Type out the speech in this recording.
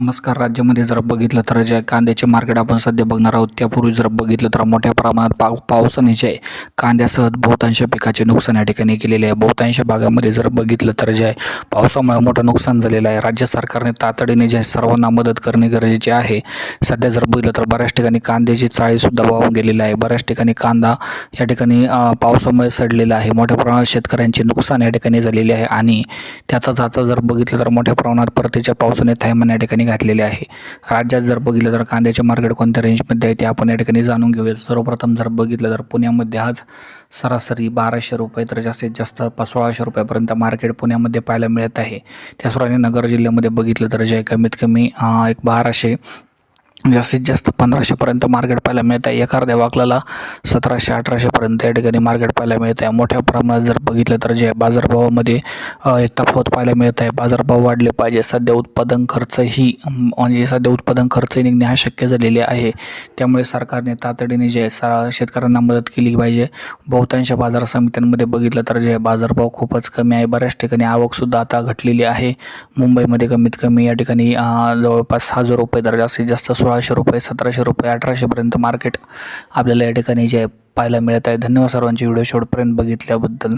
नमस्कार. राज्यामध्ये जर बघितलं तर जे कांद्याचे मार्केट आपण सध्या बघणार आहोत त्यापूर्वी जर बघितलं तर मोठ्या प्रमाणात पाव पावसाने जे आहे कांद्यासह बहुतांश पिकाचे नुकसान या ठिकाणी केलेले आहे. बहुतांश भागामध्ये जर बघितलं तर जे आहे पावसामुळे मोठं नुकसान झालेलं आहे. राज्य सरकारने तातडीने जे आहे सर्वांना मदत करणे गरजेचे आहे. सध्या जर बघितलं तर बऱ्याच ठिकाणी कांद्याची चाळीसुद्धा वाहून गेलेली आहे. बऱ्याच ठिकाणी कांदा या ठिकाणी पावसामुळे सडलेला आहे. मोठ्या प्रमाणात शेतकऱ्यांचे नुकसान या ठिकाणी झालेले आहे. आणि त्यातच आता जर बघितलं तर मोठ्या प्रमाणात परतीच्या पावसाने थैमान या ठिकाणी घातलेले आहे. राज्यात जर बघितलं तर कांद्याचे मार्केट कोणत्या रेंजमध्ये आहे ते आपण या ठिकाणी जाणून घेऊया सर्वप्रथम जर बघितलं तर पुण्यामध्ये आज सरासरी बाराशे रुपये तर जास्तीत जास्त पा- सोळाशे रुपयापर्यंत मार्केट पुण्यामध्ये पाहायला मिळत आहे. त्याचप्रमाणे नगर जिल्ह्यामध्ये बघितलं तर जे कमीत कमी एक बाराशे जास्तीत जास्त पंधराशेपर्यंत मार्केट पाहायला मिळत आहे एखाद्या वाकलाला सतराशे अठराशेपर्यंत या ठिकाणी मार्केट पाहायला मिळत आहे मोठ्या प्रमाणात जर बघितलं तर जे बाजारभावामध्ये तफावत पाहायला मिळत आहे बाजारभाव वाढले पाहिजे. सध्या उत्पादन खर्चही म्हणजे सध्या उत्पादन खर्च निघणे हा शक्य झालेले आहे. त्यामुळे सरकारने तातडीने जे सा शेतकऱ्यांना मदत केली पाहिजे. बहुतांश बाजार समित्यांमध्ये बघितलं तर जे बाजारभाव खूपच कमी आहे. बऱ्याच ठिकाणी आवकसुद्धा आता घटलेली आहे. मुंबईमध्ये कमीत कमी या ठिकाणी जवळपास हजार रुपये तर जास्तीत जास्त सोळाशे रुपये सतराशे रुपये अठराशेपर्यंत मार्केट आपल्याला या ठिकाणी जे आहे पाहायला मिळत आहे. धन्यवाद सर्वांची व्हिडिओ शेवटपर्यंत बघितल्याबद्दल.